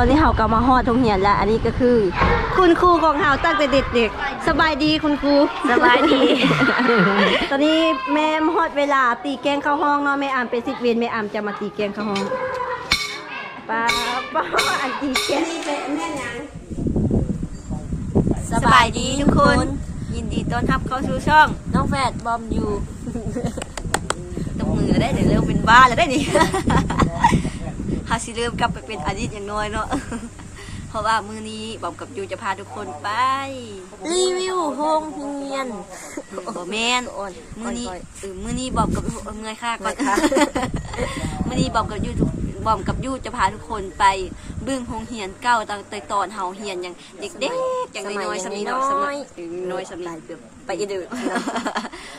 อนนี้เฮากำมาฮอดทงเหียนแล้ว อันนี้ก็คือ คุณครูของเฮาตั้งแต่เด็กๆสบายดีคุณครูสบายดี ตอนนี้แม่ฮอดเวลาตีแกงเข้าห้องเนาะแม่อามเป็นสิทธิ์เวียนแม่อามจะมาตีแกงเข้าห้องป้าป้าอันตีแกงแม่ยังสบายดีทุกคน ยินดีต้อนรับเข้าสู่ช่อง น้องแฟดบอมยูตบมือได้เดี๋ยวเริ่มเป็นบ้าแล้วได้ดิ ฮาสิเริ่มกลับไปเป็นอดีตอย่างน้อยเนาะ เพราะว่ามือนี้บอมกับยูจะพาทุกคนไป รีวิวโฮงเฮียนบอแมนมือนี้เออมือนี้บอมกับเออเมื่อยค่ะก่อนค่ะมือนี้บอมกับยูทุกบอมกับยูจะพาทุกคนไปบึ้งโฮงเฮียนเก้าตั้งแต่ตอนเฮาเฮียนอย่างเด็กๆอย่างน้อยๆสมีเนาะสมัยน้อยสมีไปอีเดือ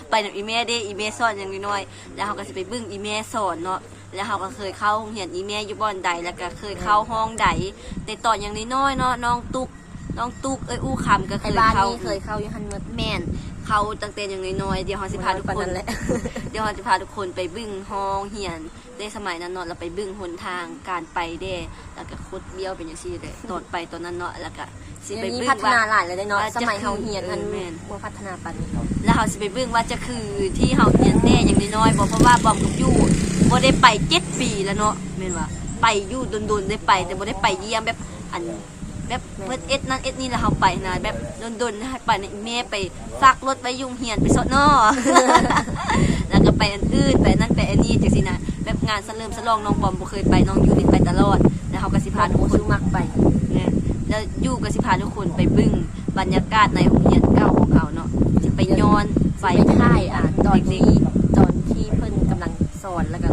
ไปนำอีเมเด้อีเมสอนอย่างน้อยๆแล้วเฮาก็สิไปบึ้งอีเมสอนเนาะ แล้วเฮาก็เคยเข้าโรงเรียนอีเมอยู่บ่อนใดแล้วก็เคยเข้าห้องใดแต่ตอนอย่างน้อยๆเนาะน้องตุ๊กน้องตุ๊กเอ้ยอู้คำก็เคไอ้ยบ้านเข้า นี้เคยเข้าอยู่ฮันเมด แม่นเขาตั้งแต่อย่างน้อยๆเดี๋ยวเฮาสิพาทุกปานคนั้นนแหละเดี๋ยวเราจะพาทุกคนไปบึ้งห้องเฮียนได้สมัยนั้นเนาะเราไปบึ้งหนทางการไปเด้แล้วก็คุดเบี้ยวเป็นอย่างซี่เลยตอนไปตอนนั้นเนาะแล้วก็สิเดี๋ไปยวนี้บึ้งพัฒนาว่าหลายเลยได้เนาะว่าจะสมัยเฮาเฮียนคือมันแม่น บ่พัฒนาปานนี้แล้วเราสิไปบึ้งว่าจะคือที่เฮาเฮียนแน่อย่างน้อยๆบอกเพราะว่าบอมกับยู่ บ่ได้ไปเจ็ดปีแล้วเนาะแม่นว่าไปอยู่โดนๆได้ไป แต่บ่ได้ไปเยี่ยมแบบอันแบบเพิ่นเอ็ดนั่นเอ็ดนี่แล้วเฮาไปนะแบบโดนๆให้ไปในแม่ไปฝากรถไว้ยุงเฮียนไปสดเนาะแล้วก็ไปอันอื่นไปนั่นไปอันนี้จังซี่นะแบบงานสเลิมสลองน้องบอมบ่เคยไปน้องยูนิตไปตลอดแล้วเฮาก็สิพาทุกคนมักไปเนี่ยแล้วยูก็สิพาทุกคนไปบึ้งบรรยากาศในโรงเรียนเก่าของเขาเนาะสิไปย้อนไฟไปค่ายอะตอนเด็ที่กตอนที่เพิ่นกำลังสอนแล้วก็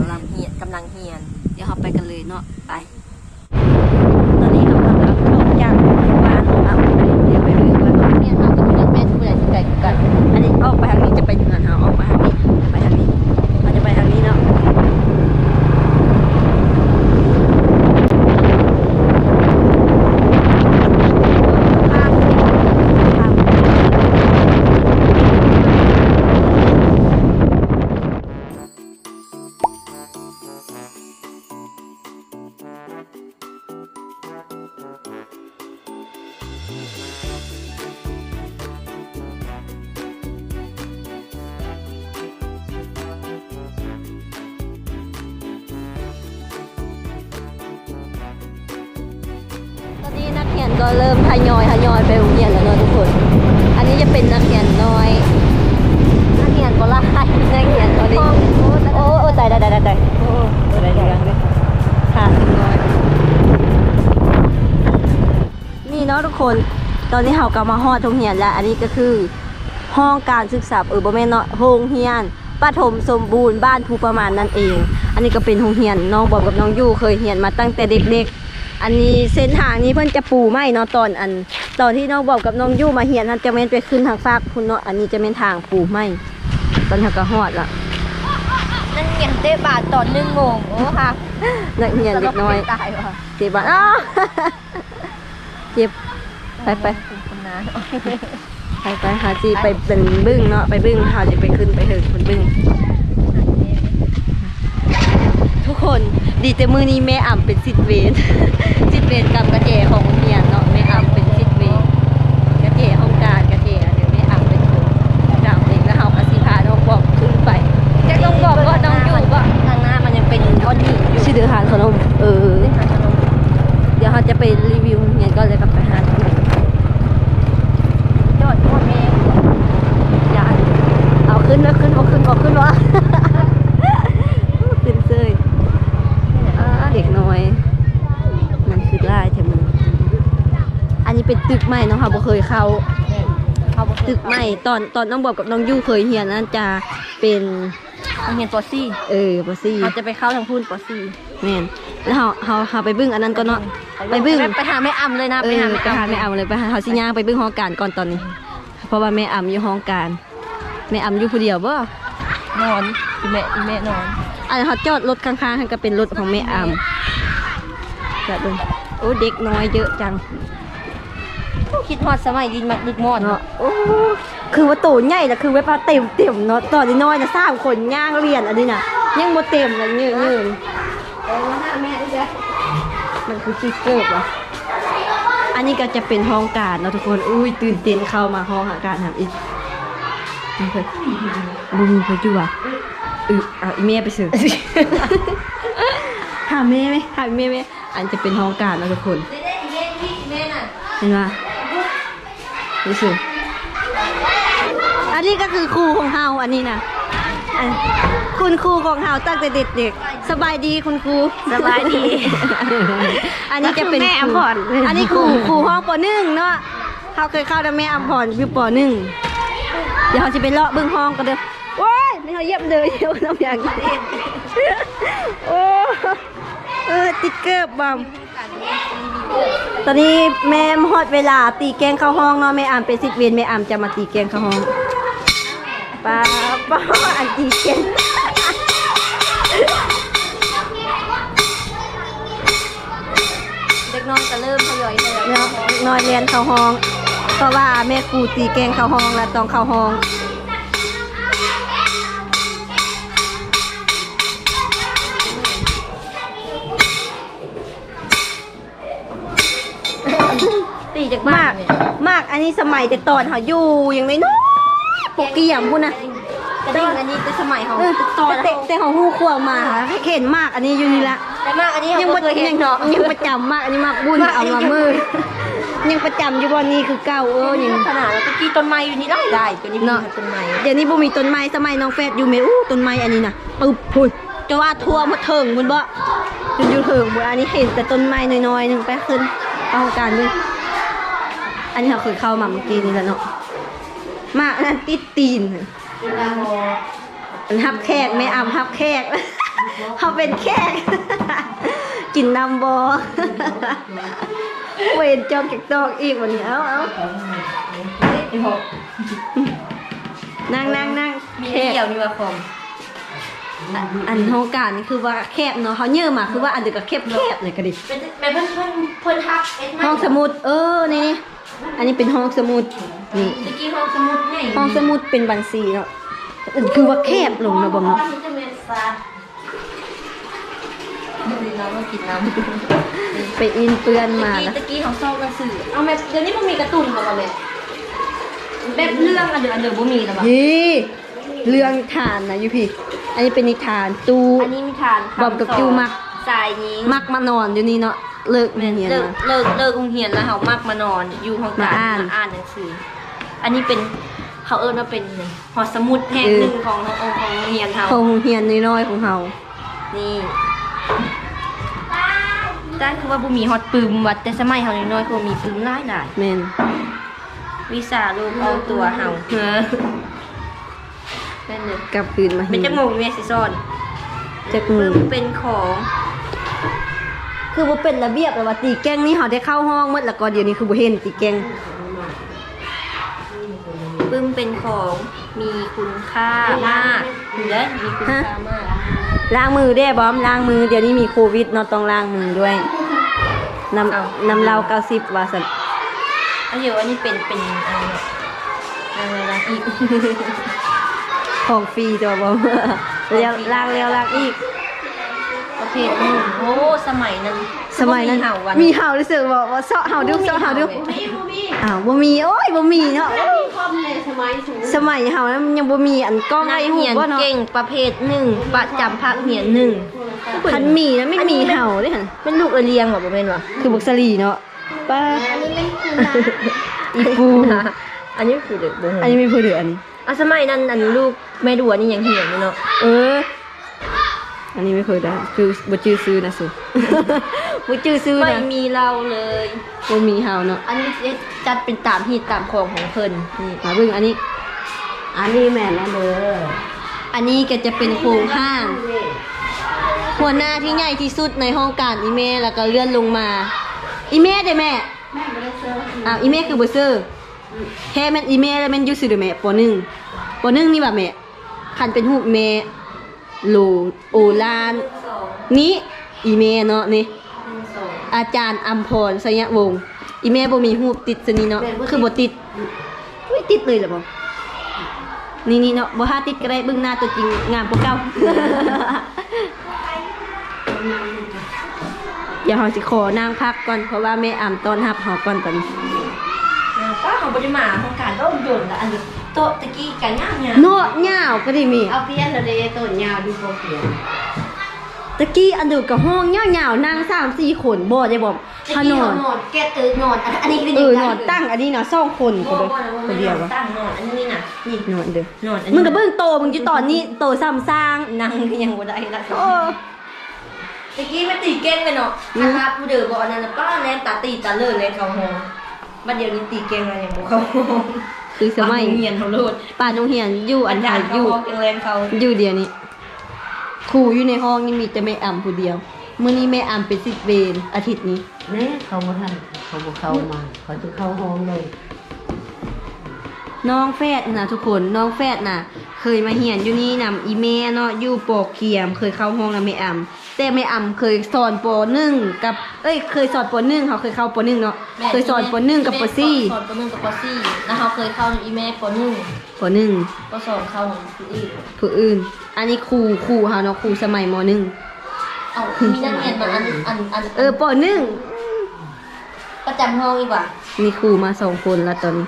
กำลังเฮียนกำลังเฮียน เดี๋ยวเราไปกันเลยเนาะไป เรียนก็เริ่มทยอยทยอยไปโรงเรียนแล้วเนาะทุกคน อันนี้จะเป็นนักเรียนน้อย นักเรียนก็ละให้นักเรียนตอนนี้โอ้โอ้ตายตายตายตายตายโอ้โอ้ตายตาย เนาะทุกคน ตอนนี้เฮากำมาฮอดโรงเรียนแล้ว อันนี้ก็คือห้องการศึกษาเออบ่แม่นเนาะโรงเรียนปฐมสมบูรณ์บ้านภูประมาณนั่นเอง อันนี้ก็เป็นโรงเรียนน้องบอมกับน้องยู่เคยเรียนมาตั้งแต่เด็กๆ อันนี้เส้นทางนี้เพิ่นจะปูไม้เนาะตอนอัน ตอนที่น้องบอมกับน้องยู่มาเรียนนั้นจะแม่นไปขึ้นทางฟากพุ่นเนาะอันนี้จะเป็นทางปูไม้ตอนนี้ก็ฮอดละนั่นเฮียนเตะบาทตอน1โมงโอ้ค่ะนักเรียนเด็กน้อยตายว่ะเจ็บบ้านอ้าวเจ็บ ไปไปคนนั้นไปไปหาจีไปเป็นบึ้งเนาะไปบึ้งหาจะไปขึ้นไปเถิดคนบึ้งทุกคนดีแต่มือนี้แม่อ่ำเป็นสิทธิ์เวรสิทธิ์เวรกรรมกระเจของโรงเรียนเนาะแม่อ่ำเป็นสิทธิ์เวรกระเจห้องการกระเจเดี๋ยวแม่อ่ำเป็นคนดาวเองแล้วเฮาก็สิพาน้องบอกขึ้นไปจะต้องบอกว่าน้องอยู่ว่า ทางหน้ามันยังเป็นก้อนหินอยู่ ชื่อเดือหานขนมเออ หาขนม เดี๋ยวเราจะไปรีวิวเงียนก็เลยกลับไปหาขนม ยอดพ่อแม่ อย่าเอาขึ้นแล้วขึ้นเอาขึ้นเอาขึ้นวะ ขึ้นเซยอ่าเด็กน้อย มันคือไล่แถมออันนี้เป็น ตึกใหม่เนาะค่ะบ่เคยเข้าเขาบอกตึกใหม่ตอนตอนน้องบอกกับน้องยู่เคยเรียนนั่นจะเป็นเฮียนปอซี่เออปซี่เขาจะไปเข้าทางพูนปอซี่แม่นแล้วเฮาเฮาเฮาไปบึ้งอันนั้นก็เนาะไปบึ้งไปหาแม่อำเลยนะเอไปอหาแม่ไปหาอำแม่อำเลยไปหาเฮาสิย่างไปบึ้งห้องการก่อนตอนนี้ เพราะว่าแม่อำอยู่ห้องการแม่อำอยู่ผู้เดียวบ่นอนอีแม่อีแม่นอนอันเขาจอดรถข้างๆให้ก็เป็นรถของแม่อำจะดูโอ้เด็กน้อยเยอะจัง คิดฮอดสมัยดินมักดึกมอดเนาะโอ้คือว่าโตใหญ่ละคือไว้ปลาเต็มเต็มเนาะตอนนี้น้อยนะสามคนย่างเรียนอันนี้น่ะยังบ่เต็มเลยเงี้ยเงี้ยเออหน้าแม่ด้วยจ้ะมันคือที่เกิดวะอันนี้ก็จะเป็นห้องการเนาะทุกคนอุ้ยตื่นเต้นเข้ามาห้องอาการทำอีกนี่เคยบุญเคยจูวะอือเอาอีเมลไปซื้อหาเมย์ไหมหาเมย์ไหมอันจะเป็นห้องการเนาะทุกคนเด้ๆเด้พี่แม่น่ะเห็นไหม นี่สิอันนี้ก็คือครูของเฮาอันนี้นะอันคุณครูของเฮาตั้งแต่เด็กๆสบายดีคุณครูสบายดี อันนี้จะเป็นแม่ครูอภรณ์อันนี้ครูครูห้องปหนึ่งเนาะเขาเคยเข้าแต่แม่อภรณ์อยู่ปหนึ่งเดี๋ยวเขาจะไปเลาะเบิ้งห้องกันเด้อโอ้ยไม่เขาเยี่ยมเลยเยี่ยมน้ำยางกินโอ้ เออติดเกิบบอมตอนนี้แม่ฮอดเวลาตีแกงเข้าห้องเนาะแม่อามเป็นสิทธิ์เวียนแม่อามจะมาตีแกงเข้าห้องป้าป้าอันตีแกงเด็กน้อยก็เริ่มทยอยทยอยเนาะน้อยเรียนเข้าห้อง เพราะว่าแม่ครูตีแกงเข้าห้องแล้วต้องเข้าห้อง สมัยแต่ตอนเขาอยู่อย่างน้อยๆปกเกี่ยมพูดนะกระดิ่งอันนี้เป็นสมัยของเออตอนแต่แต่ของหูขวางมาเห็นมากอันนี้อยู่นี่ละแต่มากอันนี้ยังเขาบ่เคยเห็ยันงเนาะยังประจำมากอันนี้มากบุญเอามามือยังประจำอยู่บ่นี้คือเก่าเออยังขนาดแล้วตะกี้ต้นไม้อยู่นี่ได้ได้ตัวนี้มีเนาะต้นไม้เดี๋ยวนี้บ่มีต้นไม้สมัยน้องแฟดอยู่แม่อู้ต้นไม้อันนี้น่ะปึ๊บพุ่นจะว่าทั่วหมดเถิงพุ่นบ่จนอยู่เถิงพุ่นอันนี้เห็นแต่ต้นไม้น้อยๆหนึงไปขึ้นเอาการนึง อันนี้เขาเคยเข้ามาเมื่อกี้นี่แหละเนาะมากอันนั้นติดตีนมันฮับแขกแม่อำฮับแขกเขาเป็นแขกกินน้ำบอเวนจอกจากตอกอีกวันนี้เอาเอานั่งนั่งนั่งมีแคบเดี่ยวมีว่าคอมอันอันห้องการนี่คือว่าแคบเนาะเขาเยื่อมาคือว่าอันเดียวกับแคบแคบเลยก็ดิเป็นเป็นเพื่อนเพื่อนเพื่อนทักเอ็ดไหมห้องสมุดเออนี่นี่ อันนี้เป็นห้องสมุดนี่ตะกี้ห้องสมุดไงห้องสมุดเป็นบัญชีเนาะอันคือว่าแคบลงเนาะบอมเนาะนี่จะเป็นซาดดื่มน้ำมากินน้ำไปอินเปื้อนมาตะกี้แล้วตะกี้ของซอกหนังสือเอาแม่เดี๋ยวนี้มันมีการ์ตูนของเราเลยแบบเรื่องอันเดิมอันเดิมบ่มีแล้วปะนี่เรื่องนิทานนะยูพี่ อันนี้เป็นนิทานตูอันนี้มีทานบอมกับจูมักสายยิงมักมานอนอยู่นี่เนาะ เลิกเรียนเลิกมาเลิกเลิกโรงเรียนแล้วเขามักมานอนอยู่ห้องการมาอ่านมาอ่านหนังสือ อันนี้เป็นเขาเอิ้นว่าเป็นหอสมุดแห่งหนึ่งของของของโรงเรียนเขาของโรงเรียนน้อยๆของเฮานี่ด้านคือว่าบุมีฮอตปืมวัดแต่สมัยเขาน้อยๆคือมีปืมหลายหลายแม่นวิสาลูกเอาตัวเฮาเออนั่นเลยกลับคืนมาเป็นจมูกเมสิซอนจักปืมือมเป็นของ คือบ่เป็นระเบียบแล้วว่าตีแกงนี่เฮาได้เข้าห้องหมดแล้วก็เดี๋ยวนี้คือบ่เห็นตีแกงปืมเป็นของมีคุณค่ามากเหลือมีคุณค่ามากล้างมือได้บอมล้างมือเดี๋ยวนี้มีโควิดเนาะต้องล้างมือด้วยน้ำน้ำเหล้า90ว่าซั่นอันเดียวอันนี้เป็นเป็นอะไรเนี่ยอะไรนะอีกของฟรีตัวบอมเลี้ยวล้างเลี้ยวล้างอีกประ เภทหนึ่งโอ้สมัยนั้นสมัยนั้นเห่าวันมีเห่ารู้สึกว่าว่าเสาะเห่าดูเสาะเห่าดูอ้าวบ่มีโอ้ยบ่มีเนาะสมัยเห่านั้นมันยังบ่มีอันกล้องนัไอ้กหูเรียนบ่เนาะเก่งประเภทหนึ่งประจำภาคเรียนหนึ่งพันมีนะไม่มีเห่าเด้หั่นเป็นลูกเอเลียงเหรอบ่เป็นวะคือบักสลีเนาะป้าอีปูอันนี้คือเด็กบ่ฮู้อันนี้ไม่พูดถึงอันนี้ อะสมัยนั้นอันลูกแม่ดัวนี่ยังเหียนอยู่เนาะ เออ อันนี้ไม่เคยได้คือบ่ชื่อซื้อนะสุบ่ชื่อซื้อไม่นะมีเราเลย บ่มีเห่าเนาะอันนี้จัดเป็นตามฮีตตามคองของเพิ่นนี่มาเบิ่งอันนี้ อันนี้แม่นนะเด้ออันนี้ก็จะเป็นโครงห้าง หัวหน้าที่ใหญ่ที่สุดในห้องการอีเมแล้วก็เลื่อนลงมา อีเมได้แม่แม่บ่ได้เซอร์อ้าวอีเมคือเบอร์เซอร์แค่แม่นอีเมแล้วแม่นอยูซื่อเด้อแม่ปหนึ่งปหนึ่งนี่แบบแม่คันเป็นหูปแม่โลโอลานนี่อีเมเนาะนี่อาจารย์อัมพรสยะวงศ์อีเมบ่มีรูปติดซะนี่เนาะคือบ่ติดไม่ติดเลยเหรอบ่นี่นี่เนาะบ่หาติดก็ได้เบิ่งหน้าตัวจริงงามกว่าเก่าดี๋ยวเราสิขอนางพักก่อนเพราะว่าแม่อ่ำต้อนรับเราก่อนตอนนี้ป้าของบริมาของการต้มยนต์ละอันนี้ โต๊ะตะกี้กันย่างเนี่ยโนดเหงาก็ได้มีเอาเปลี่ยนแล้วเด้ต้นยาวดูโปรเปียนตะกี้อันเดูกับห้องเหงาๆนั่งสามสี่คนบ่ได้บอกถ้านอนนอนแกเตอนอนอันนี้คือเออนอนตั้งอันนี้เนาะสองคนโมคนโมเดียวคนเดียววะตั้งนอนอันนี้น่ะนี่นอนเด้อนอนอันมึนี้งกับเบิ่งโตมึงอยู่ตอนนี้โตซ้ำสร้างนั่งยังบ่ได้ละโอ้ตะกี้มันตีเก่งไปเนาะถ้ารับผู้เดือบอกอันนั้นน่ะป้าแนมตาตีตาเลิศเลยเขาห้องบัดเดี๋ยวนี้ตีเก่งอะไรอย่างบ่เขาห้อง คือสมัยเงียนเขาโลดป่าโรงเรียนอยู่อันอาใดจารย์อเขายู่ห้องเรียนเขาอยู่เดียวนี้ครูอยู่ในห้องนี่มีแต่แม่อ่ำผู้เดียวมื้อนี้แม่อ่ำเป็นสิบเวรอาทิตย์นี้แน่เขาบ่ทันเขาบ่เข้ามาเขาจะเข้าห้องเลย น้องแฟดนะทุกคนน้องแฟดน่ะเคยมาเหียนอยู่นี่นำอีเมเนาะอยู่ปอเกียม เคยเข้าห้องนำแม่อ่ำแต่แม่อ่ำเคยสอนปหนึ่งกับเอ้ยเคยสอนปหนึ่งเขาเคยเข้าปหนึ่งเนาะเคยสอนปหนึ่งกับปสี่สอนปหนึ่งกับปสี่แล้วเขาเคยเข้าในอีเมลปหนึ่งปหนึ่งก็สอนเข้าของผู้อื่นผู้อื่น อันนี้ครูครูเฮาเนาะครูสมัยมหนึ่งเอามีนักเรียนมาอันอันอันเออปหนึ่งประจำห้องอีกว่ามีครูมาสองคนละตอนนี้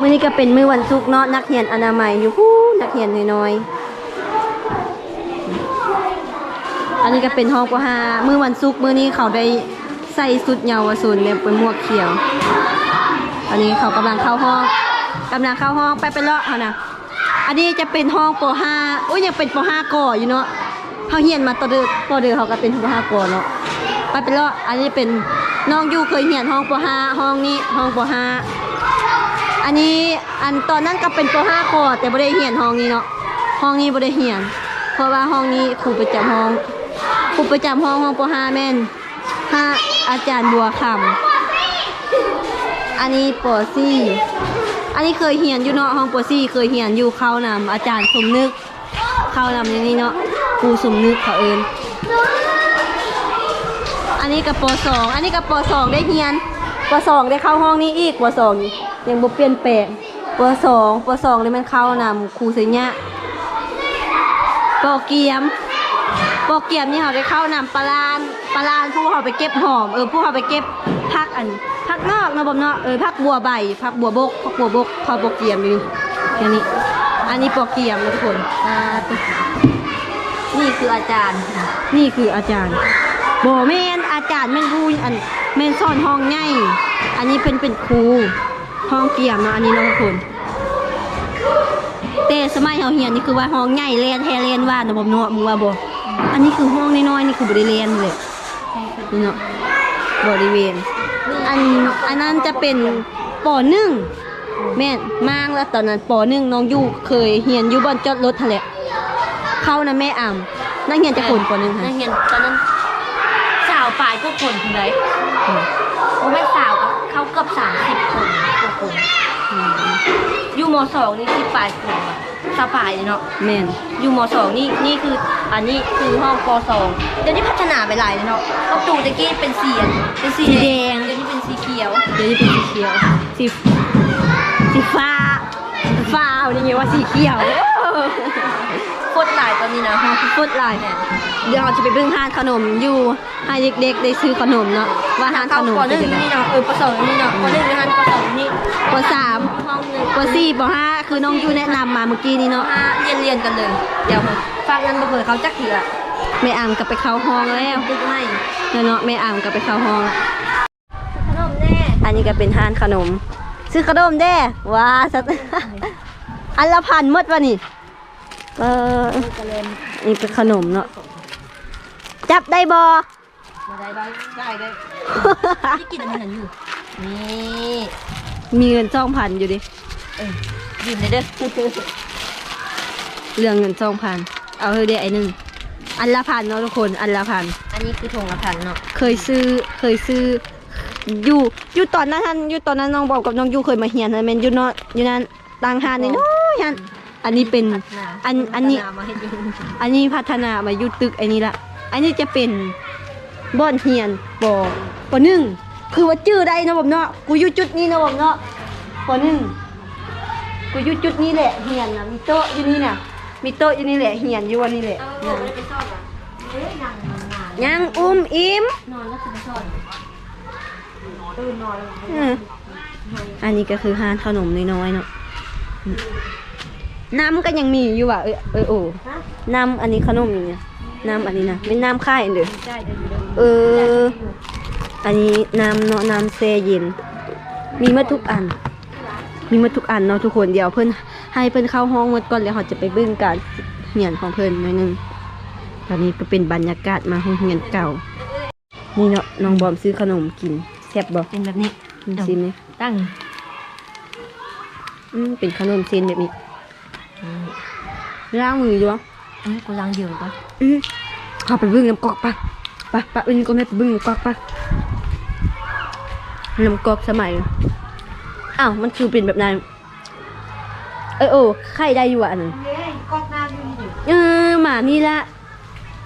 มื่อนี้ก็เป็นมื้อวันศุกร์เนาะนักเรียนอนามัยอยู่ฮู้นักเรียนน้อยๆอันนี้ก็เป็นห้องปห้ามื้อวันศุกร์มื้อนี้เขาได้ใส่สุดเยาวชนแบบเป็นหมวกเขียวอันนี้เขากำลังเข้าห้องกำลังเข้าห้องไปไปเลาะเขานะอันนี้จะเป็นห้องปห้าโอ้ยยังเป็นปห้าก่ออยู่เนาะเขาเฮียนมาตอนเดือปเดือเขาก็เป็นปห้าก่อเนาะไปไปเลาะอันนี้เป็นน้องอยู่เคยเฮียนห้องปห้าห้องนี้ห้องปห้า อันนี้อันตอนนั้นก็เป็นปห้าก่อแต่บ่ได้เฮียนห้องนี้เนาะห้องนี้บ่ได้เฮียน เพราะว่าห้องนี้ครูประจำห้องครูประจำห้องห้องปห้าแม่นห้าอาจารย์บัวคำอันนี้ปอซี่อันนี้เคยเหียนอยู่เนาะห้องปอซี่เคยเหียนอยู่เข้านำอาจารย์สมนึก เข้านำอย่างนี้เนาะครูสมนึกเขาเอินอันนี้กับปสองอันนี้กับปสองได้เฮียนปสองได้เข้าห้องนี้อีกปสอง ยังบ่เปลี่ยนแปลงปสองปสองนี่มันเข้านำครูเสียะปอเกียมปอเกียมนี่เขาได้เข้านำปลาลานปลาลานผู้เขาไปเก็บหอมเออผู้เขาไปเก็บพักอันพักนอกนะบ่เนาะเออพักบัวใบพักบัวบกพักบัวบกเขาปอเกียมอยู่นี่อย่นี้อันนี้ปอเกียมนะทุกคนอ่านี่คืออาจารย์ นี่คืออาจารย์บอแมนอาจารย์แม่นรูอันแม่นสอนห้องใหญ่อันนี้เป็นเป็นครู ห้องเกียมเนาะอันนี้เนาะทุกคนแต่สมัยเฮาเฮียนนี่คือว่าห้องใหญ่แลนแฮแลนว่านะบ่เนาะมึงว่าบ่อันนี้คือห้องน้อยๆนี่คือบ่ได้แลนเลยนี่เนาะบริเวณอันอันนั้นจะเป็นปหนึ่งแม่นมางแล้วตอนนั้นปหนึ่งน้องอยู่เคยเฮียนอยู่บอนจอดรถทะเลเข้านะแม่อ่ำนั่งเฮียนจะคนปหนึ่งนัค่ะกเรียนตอนนั้นสาวปลายพวกคนคนใดโอ้ไม่สาวก็เขา เกือบสามสิบคนพวกคนอยู่มสองนี่ที่ปลายคนว่ะสาวปลายเลยเนาะ แม่นอยู่มสองนี่นี่คืออันนี้คือห้องปสองเดี๋ยวนี้พัฒนาไปหลายเลยเนาะประตูตะกี้เป็นสีอันเป็นสีแดง เดี๋ยวนี้เป็นสีเขียว เดี๋ยวนี้เป็นสีเขียวสีสีฟ้าฟ้าเอาอย่างเงี้ยว่าสีเขียว โคตรหลายตอนนี้นะฟดลายเดี๋ยวเราจะไปเบิ่งทานขนมอยู่ให้เด็กๆได้ซื้อขนมเนาะว่าทานขเข้านมปหเป็นึ่นงยังไงนี่เนาะเออปสองนี่เนาะปหนึ่งนะคะปสองนี่ปสามห้องหนึ่งปสี่ปห้าคือน้องยูแนะนำมาเมื่อกี้นี้เนาะมาเรียนเรียนกันเลย เดี๋ยวฝากเงินมาเผื่อเขาจักเถื่อแม่อ่ำกลับไปเข้าห้องแล้วดึกไม่แล้วเนาะแม่อ่ำกลับไปเข้าห้องละขนมแน่อันนี้ก็เป็นทานขนม ซื้อขนมเด้ว้าสัตอันละพันหมดวะนี่ เออนี่เป็นขนมเนาะจับได้บอได้ได้ได้ได้ที่กินอะไรนั่นอยู่นี่มีเงินสองพันอยู่ดิยืมเลยเด้อเรื่องเงินสองพันเอาเฮ้ยเด้ไอ้หนึ่งอันละพันเนาะทุกคนอันละพันอันนี้คือถงละพันเนาะเคยซื้อเคยซื้ออยู่อยู่ตอนนั้นท่านอยู่ตอนนั้นน้องบอกกับน้องยูเคยมาเฮียนนะแมนอยู่เนาะอยู่นั่นต่างหานนี่น้อยฮัน อันนี้เป็นอันอันนี้พัฒามาให้ดูอันนี้พัฒนามาอยู่ตึกไอ้นี่ละอันนี้จะเป็นบ่อนเฮียนปอปอหนึ่งคือว่าชื่อได้นะผมเนาะกูอยู่จุดนี้นะผมเนาะปอหนึ่งกูอยู่จุดนี้แหละเฮียนนะมีโต๊ะอยู่นี่น่ะมีโต๊ะอยู่นี่แหละเฮียนอยู่วันนี้แหละเอาไปซ่อนอะเฮ้ยนางนางยังอุ้มอิ่มนอนแล้วคือสอนอืมอันนี้ก็คือห้านขนมน้อยๆเนาะอืม น้ำก็ยังมีอยู่ว่ะเอยเอยโอ้น้ำอันนี้ขนมอย่างเงี้ยน้ำอันนี้นะเป็นน้ำค่ายอันเด้อได้เดี๋ยวอยู่เดี๋ยวเออ อันนี้น้ำเนาะน้ำแช่เย็น มีหมาทุกอัน มีหมาทุกอันเนาะทุกคนเดี๋ยวเพิ่นให้เพิ่นเข้าห้องหมดก่อนแล้วเขาจะไปเบึ้งการเหียนของเพิ่นหน่อยหนึงตอนนี้ก็เป็นบรรยากาศมาห้องเหียนเก่า นี่เนาะน้องบอมซื้อขนมกินแซ่บบ่เป็นแบบนี้ซิมไหมตั้ง อืมเป็นขนมเส้นแบบนี้ ล้างมืออยู่วะเอ้ยกูล้างเดียวปะอืมเข้าไปเบึ้งน้ำกอกปะปะปะอื่นก็ไม่ไปเบึ้งน้ำกอกปะน้ำกอกสมัยอ้าวมันคือเป็นแบบนั้นเออโอ้ไข่ได้อยู่อะอันนั้นเออหมานี่ละ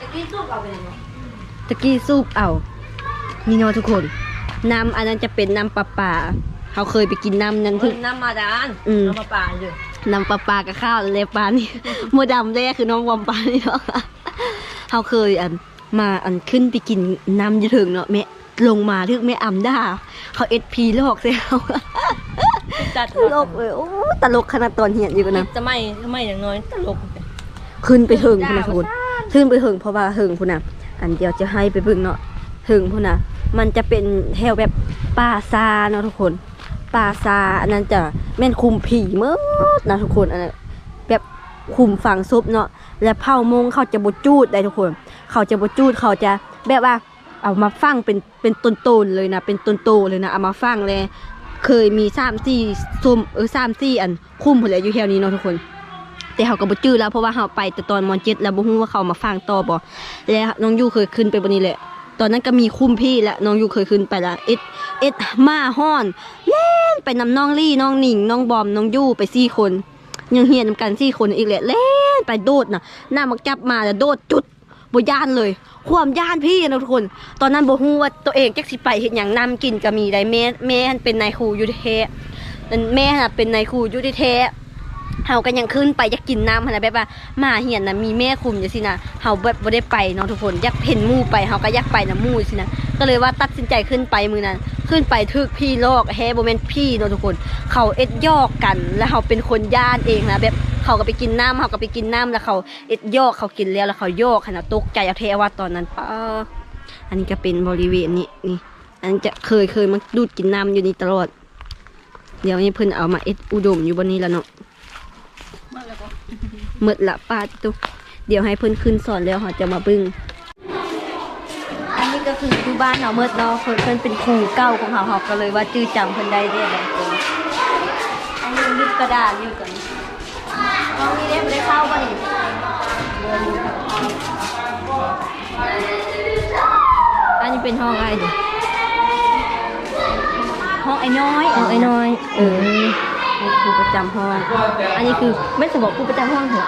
ตะกี้สู้เอาไปเลยเนาะตะกี้ซูปเอานี่เนาะทุกคน น้ำอันนั้นจะเป็นน้ำปลาปลาเขาเคยไปกินน้ำนั้นเพิ่ที่นน้ำมาดานอืมน้ำมาป่าเลย น้ำปลาปลากับข้าวเลยปลานี่มัวดำแรกคือน้องวอมปลานี่เนาะเขาเคยอันมาอันขึ้นไปกินน้ำอยืถึงเนาะแม่ลงมาทึกแม่อ่ำด่าเขาเอสพีลอกเสียเขาจัดตลกเลยโอ้ตลกขนาดตอนเหียนอยู่กันนะจะไม่ทำไมอย่างน้อยตลกขึ้นไปถึงพุ่นนะทุกคนขึ้นไปถึงเพราะว่าถึงพุ่นนะอันเดียวจะให้ไปเบิ่งเนาะถึงพุ่นนะมันจะเป็นแถวแบบป่าซาเนาะทุกคน ป่าซาอันนั้นจะแม่นคุมผีเมื่อนะทุกคนอันนั้นแบบคุมฝังศพเนาะและเผามงเขาจะบจูดได้ทุกคน เขาจะบจูดเขาจะแบบว่าเอามาฟังเป็นเป็นต้นๆเลยนะ เป็นต้นโตเลยนะเอามาฟังเลย เคยมีสามสี่ซุมเออสามสี่อันคุ้มหมดแล้วอยู่แถวนี้เนาะทุกคน แต่เขาก็บ่จื้อแล้วเพราะว่าเขาไปแต่ตอนมอนเจ็ดแล้วบ่ฮู้ว่าเขามาฟังต่อบ่แล้วน้องยูเคยขึ้นไปบนนี้แหละ ตอนนั้นก็มีคุ้มพี่และน้องยูเคยขึ้นไปละเอ็ดเอ็ดมาฮ้อนเล่นไปนำน้องลี่น้องหนิงน้องบอมน้องยูไปสี่คน ยังเฮียนำกันสี่คนอีกแหละเล่นไปโดดน่ะหน้ามักจับมาแล้วโดดจุดบย่านเลย ความย่านพี่นะทุกคน ตอนนั้นบ่ฮู้ว่าตัวเองจักสิไปเฮ็ดหยังนำกินก็มีได้แม่แม่เป็นนายครูยู่แท้นั่แม่น่ะเป็นนายครูอยู่แท้ เฮาก็ยังขึ้นไปอยากกินน้ำนะแบบว่าหมาเหียนนะมีแม่คุมจังซี่นะเฮาแบบบ่ได้ไปเนาะทุกคนอยากเห็นมู่ไปเฮาก็อยากไปนํหมู่สินะก็เลยว่าตัดสินใจขึ้นไปมือนั้นขึ้นไปทึกพี่ลอกแฮโบ่แม่นพี่เนาะทุกคน เขาเอ็ดยอกกัน แล้วเขาเป็นคนย่านเองนะแบบเขาก็ไปกินน้ำเขาก็ไปกินน้ำแล้วเขาเอ็ดยอกเขากินแล้วแล้วเขาโยกขนาดตกใจเอาเทว่าตอนนั้นป้าอันนี้ก็เป็นบริเวณนี้นี่อันจะเคยเคยมาดูดกินน้ำอยู่นี่ตลอด เดี๋ยวนี้เพิ่นเอามาเอ็ดอุดมอยู่บนนี้แล้วเนาะ หมดละป้าตุ๊กเดี๋ยวให้เพิ่นขึ้นสอนแล้วเขาจะมาเบึ้งอันนี้ก็คือครูบ้านเราเมื่อเนาะเพิ่นเพิ่นเป็นครูเก่าของเขาเขาก็เลยว่าจื้อจำเพิ่นได้เด้บางคนอันนี้ยึดกระดาษอยู่กันห้องนี้ได้ไม่ได้เข้าป่ะนี่อันนี้เป็นห้องอะไรดิห้องไอ้น้อยห้องไอ้น้อย เออนี่ ครูประจำห้อง อันนี้คือไม่สมบอกครูประจำห้องเหรอ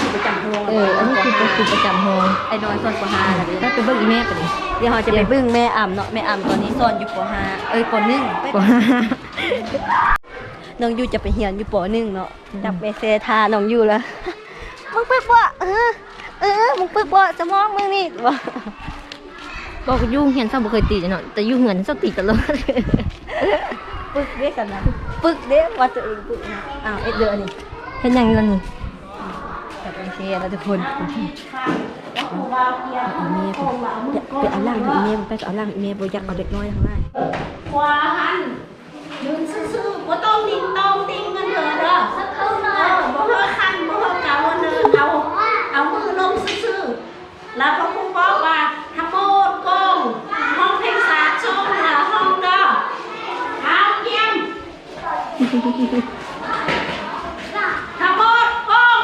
ครูประจำห้องเออ อันนี้คือเป็นครูประจำห้องไอ้น้อยสอนปห้าแล้วดิถ้าเป็นเบิ้งอีแม่ปะนี่เดี๋ยวเราจะไปเบึ้งแม่อ่ำเนาะแม่อ่ำตอนนี้สอนอยู่ปห้าเอ้ยปหนึ่งกว่าน้องยูจะไปเฮียนอยู่ปหนึ่งเนาะจับไปเซทาน้องยูแล้วมึงปึกบ่เออเออมึงปึกบ่สมองมึงนี่บ่บอกยุ่งเห็นซ้ำบ่เคยตีจ้ะเนาะแต่ยุ่งเงินซ้ำตีตลอด ปึกเด้กันนะปึกเด้ว่าตัวเองปึกนะอ้าวเอ็ดเดือนนี่เห็นยังล่ะนี่จับไปเซแล้วทุกคนอีเมย์ไปเอาล่างอีเมย์ไปเอาล่างอีเมย์โบยากเอาเด็กน้อยทางล่างขวาหันยืนซื่อๆบ่ต้องดิ่งต้องติงกันเถอะเด้อสักครึ่งเลยบ่เฮอคันบ่เฮอเกาเนินเอาเอามือลงซื่อๆแล้วพอครูบอกว่าทำโมดกองห้องเพลงสาชมเหนือห้องเด้อเอาเยี่ยม ทำโมดกง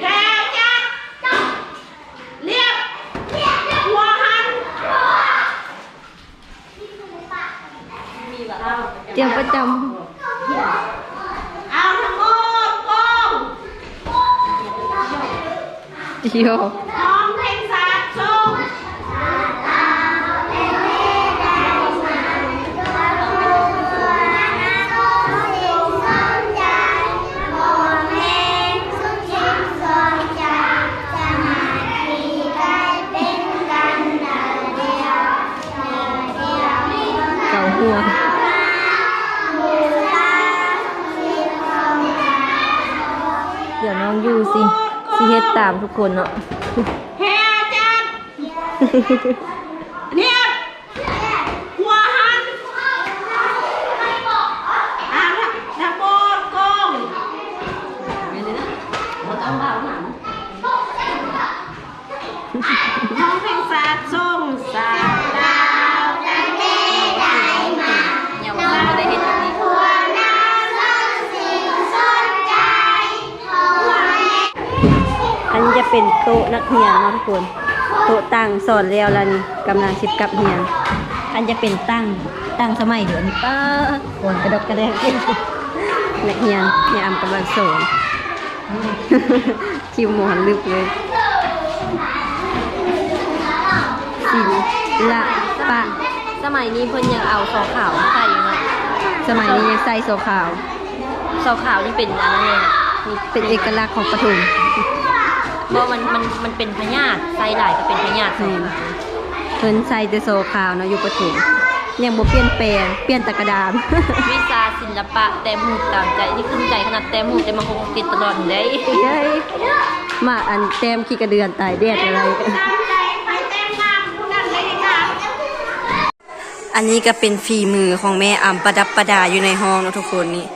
แถวจัดเรียบหัวหันเตรียมประจเอาทั้งหมดกงำเดียว สิสิเฮ็ดตามทุกคนเนาะแฮ่จัด โต๊ะนักเรียนเนาะทุกคนโต๊ะตั้งสอนแล้วแล้วนี่กำลังสิบกับเรียนอันจะเป็นตั้งตั้งสมัยเดือนนี้ป้าโอนกระดกกระแดกนักเรียนเนี่ยอำกำลังสอนคิวหมอนลึกเลยศิละปะสมัยนี้เพิ่นยังเอาซอขาวมาใส่อยู่เนาะสมัยนี้ยังใส่โซขาวซอขาวนี่เป็นอันนั้นเลยนะนี่เป็นเอกลักษณ์ของปทุม เพราะมันมันมันเป็นพญาติใส่หลายก็เป็นพญาตินี่เพิ่นใส่แต่โซขาวเนาะอยู่ปทุมยังบ่เปลี่ยนแปลงเปลี่ยนแตะกระดาม วิชาศิลปะแต่หมูตามใจนี่ขึ้นใจขนาดแต่หมูแต่มาคงติดตลอดเลยเย้ยมาอันแต้มขี้กระเดือนตายแดดอะไรตามใจไปแต้มงามผู้นั้นเลยค่ะอันนี้ก็เป็นฝีมือของแม่อำประดับประดาอยู่ในห้องเนาะทุกคนนี่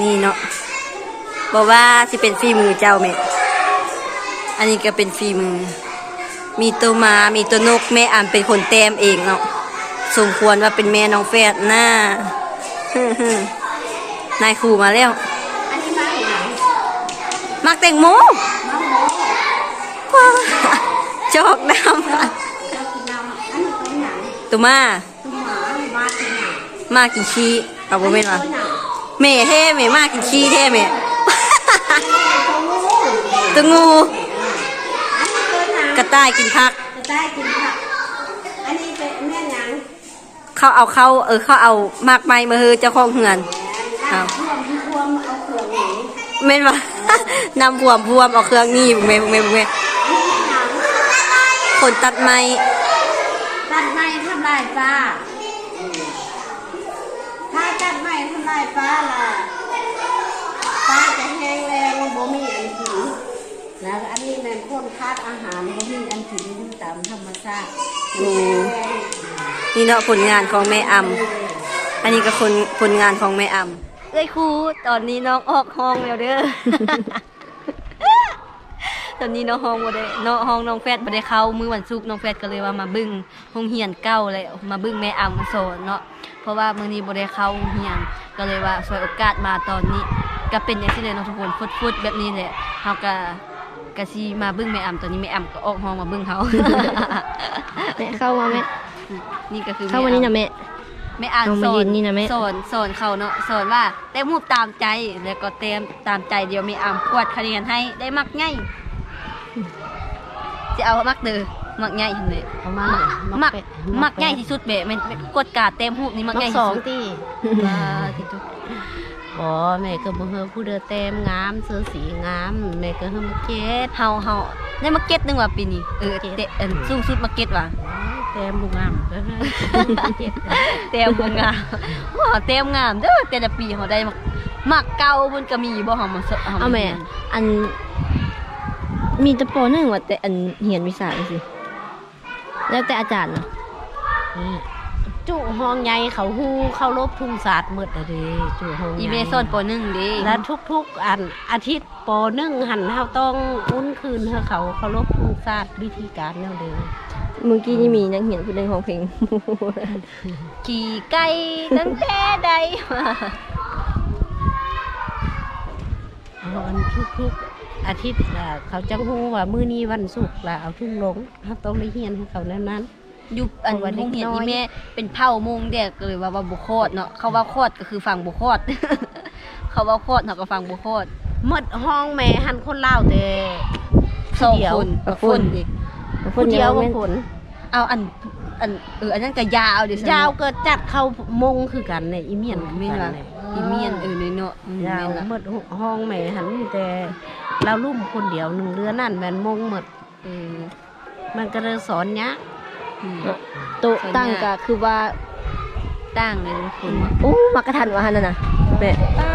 นี่เนาะ บอกว่าสิเป็นฝีมือเจ้าแม่อันนี้ก็เป็นฝีมือ มีตัวมา มีตัวนกแม่อำเป็นคนแต้มเองเนาะสมควรว่าเป็นแม่น้องแฟดหน้านายครูมาแล้วอันนี้มาไหนมักแต่งโมว้าวจอกน้ำตัวมามากินขี้เอาบ่แม่นว่าแม่เท่แม่มากินขี้เท่แม่ ตัวงู กระต่ายกินผัก จะได้กินผักอันนี้เป็นแม่ยังเขาเอาเข้าเออเขาเอามากไม้มาเฮือเจ้าของเหือนเอาพวมพวมเอาเขืองหนีแม่นว่านำพวมพวมเอาเครื่องนี่บุแม่บุแม่บุแม่คนตัดไม้ตัดไม้ทำลายปลาถ้าตัดไม้ทำลายปลาล่ะปลาจะแห้งแรงบ่มีอันกินแล้วอันนี้แม่น คนคาดอาหารบ่มีอันกินอยู่ตามธรรมชาติอืมนี่เนาะผลงานของแม่อำอันนี้ก็คนผลงานของแม่อำเอ้ยครูตอนนี้น้องออกห้องแล้วเด้อ ตอนนี้น้องห้องบ่ได้น้องห้องน้องแฟดบ่ได้เข้ามื้อวันศุกร์น้องแฟดก็เลยว่ามาบึ้งโรงเรียนเก่าเลยมาบึ้งแม่อำสอนเนาะ เพราะว่ามื้อนี้บ่ได้เข้าโรงเรียนก็เลยว่าสวยโอกาสมาตอนนี้ ก็เป็นอย่างที่เลยเนาะทุกคนฟุดๆแบบนี้แหละเฮาก็ ก็สิมาบึ้งแม่อำตอนนี้แม่อำก็ออกห้องมาบึ้งเฮาแม่เข้ามาแม่นี่ก็คือเข้าวันนี้นะแม่ไม่อ่านเอาสมาอยืนนนี่นะแม่ สอนสอนเขาเนาะสอนว่าเต้มูบตามใจแล้วก็เต็มตามใจเดี๋ยวมีอ่านกวดคะแนนให้ได้มักง่ายจะเอามักเด้อมักง่ายเห็นไหมเอามามักมักง่ายที่สุดเบะมันมันกดกาเต็มหูบนี่มักมักง่ายสที่องสุดตีว้าที่ทุก บ่แม่ก็บ่เฮอผู้เดือเต็มงามเสื้อสีงามแม่ก็เฮอมาเก็ดเฮาเฮาได้มาเก็ตหนึงว่ะปีนี้เออเตะเอิ่นสูงสุดมาเก็ตว่ะเต็มบุงามก็เฮอเก็ดเต็มบ่งามว้าเต็มงามเด้อแต่ละปีเฮาได้มักมักเก่ามันก็มีบ่เฮามาเสเอาแม่อัน มีแต่ปหนึ่งว่าแต่อันเหียนวิชาจังสิแล้วแต่อาจารย์เนาะนี่ จุห้องใหญ่เขาฮู้เข้ารบทุ่งศาสตร์หมดอะเด้จุห้องใหญ่อีเมซอนปหนึ่งเด้แล้วทุกๆอันอาทิตย์ปหนึ่งหันเฮาต้องอุ้นคืนให้เขาเคารพทุ่งศาสตร์วิธีการแนวเดิมเมื่อกี้นี่มีนักเหียนผู้หนึ่งของเพลง ขี่ไก่ตั้งแต่ใดมาเอาอันทุกๆอาทิตย์ละเขาจังฮู้ว่ามื้อนี้วันศุกร์ละเอาทุ่งลงเฮาต้องได้เฮียนให้เขาแนวนั้น อยู่อันเอาไว้โรงเรียนเด็กน้อยอีแม่เป็นเผ่ามงเด็กก็เลยว่าว่าบุโคตรเนาะเขาว่าโคตรก็คือฟังบุโคตรเขาว่าโคตรเนาะก็ฟังบุโคตรหมดห้องแม่หันคนเล่าวแต่สองเดียวคนประคคุณนดิผู้เดียวแม่บางนคนเอาอันอันเอออันนั้นก็ยาวดิยาวเกิดจัดเข้ามงคือกันเนี่ยอีเมียนเมียนคือกัว่ะเนี่ยอีเมียนเออเนาะอืมยาวแม่นล่ะหมดห้องแม่หันมีแต่เราลุ่มคนเดียวหนึ่งเรือนั่นแม่นมงหมดเออมันก็เลยสอนเนี้ย โต๊ะตั้งก็คือว่าตั้งเลยทุกคนโอ้มักกะทันว่าหั่นน่ะนะแม่ป้า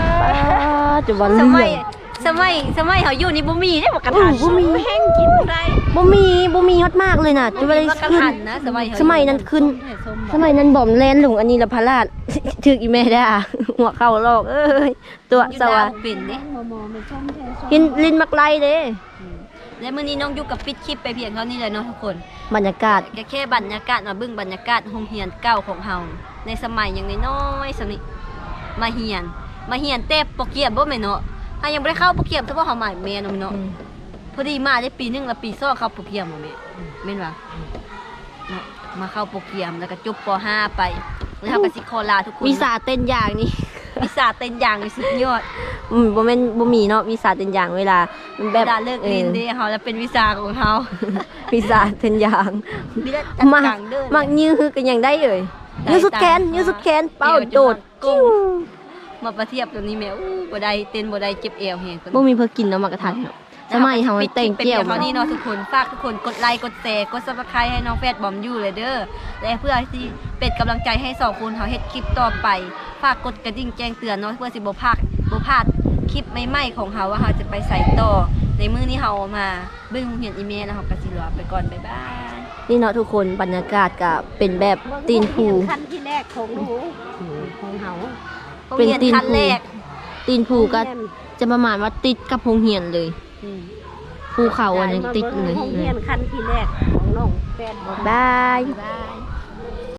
จุบันสเรื่มัยองสมัยสมัยเขาอยู่นี่บ่มีได้บ่กระโอ้ทันบ่มี แห้งกินได้ บ่มีบ่มีฮอดมากเลยน่ะจุบันบ่กระขึ้นทันนะสมัยเขาสมัยนั้นขึ้นสมัยนั้นบอมแลนหลงอันนี้ละพระราช ถึกอีแม่ได้อะหัวเข้าลอกเอ้ยตัวอยู่สดาวะเป็นเด้กินลิ้นมักไลเด้ และมื้อนี้น้องอยู่กับปิดคลิปไปเพียงเท่านี้เลยเนาะทุกคนบรรยากาศก็แค่บรรยากาศมาเบิ่งบรรยากาศโรงเรียนเก่าของเฮาในสมัยยังน้อยๆสมิมาเฮียน มาเฮียนแต่โปรเกียมบ่แม่นเนาะเฮายังบ่ได้เข้าโปรเกียมแต่ว่าเฮาหมายแม่เนาะแม่เนาะอืมพอดีมาได้ปีหนึงแล้วปีสองเข้าโปรเกียมบ่แม่แม่นว่าเนาะมาเข้าโปรเกียมแล้วก็จบป .5 ไปแล้วเฮาก็สิขอลาทุกคนวิสาเต้นอย่างนี่ วิสาเต้นอย่างนี่สุดยอดอืมบ่แม่นบ่มีเนาะวิสาเต้นอย่างเวลามันแบแบบบเลิกเรียนออเด้เฮาแล้วเป็นวิสาของเฮาวิสาเต้นอย่างมีแต่จัดมักกลางเดินมักยื้อคือกันอย่างได้เอ่ยได้ยื้อสุดแขนตามยื้อสุดแขนเป้าเอวจะโดดมาก้มจิ้วมาประเทียบตัวนี้แม่อู้บ่ได้เต้นบ่ได้เจ็บเอวแฮงตัวนี้บ่มีเพิ่นกินเนาะมักกะทันเนาะ สมัยเฮาให้แต่งแก้วเป็นแบบนี้เนาะทุกคนฝากทุกคนกดไลค์กดแชร์กด Subscribe ให้น้องแฟดบอมอยู่เลยเด้อและเพื่อที่เป็นกำลังใจให้สองคนเขาเฮ็ดคลิปต่อไป ฝากกดกระดิ่งแจ้งเตือนเนาะเพื่อสิบ่พลาดบ่พลาดคลิปใหม่ๆของเขาว่าเขาจะไปใส่ต่อ ในมื้อนี้เขามาเบิ่งเห็นอีเมลแล้วเขาก็สิลาไปก่อนบ๊ายบายนี่เนาะทุกคนบรรยากาศก็เป็นแบบตีนภูขั้นที่แรกของหนูของเฮาเป็นตีนโรงรียขั้นภูแรกตีนภูก็จะประมาณว่าติดกับโรงเรียนเลย ภูเขาอันนี้ติดเลยโรงเรียนขั้นที่แรกของน้องแฟนบอกบายบ๊ายบาย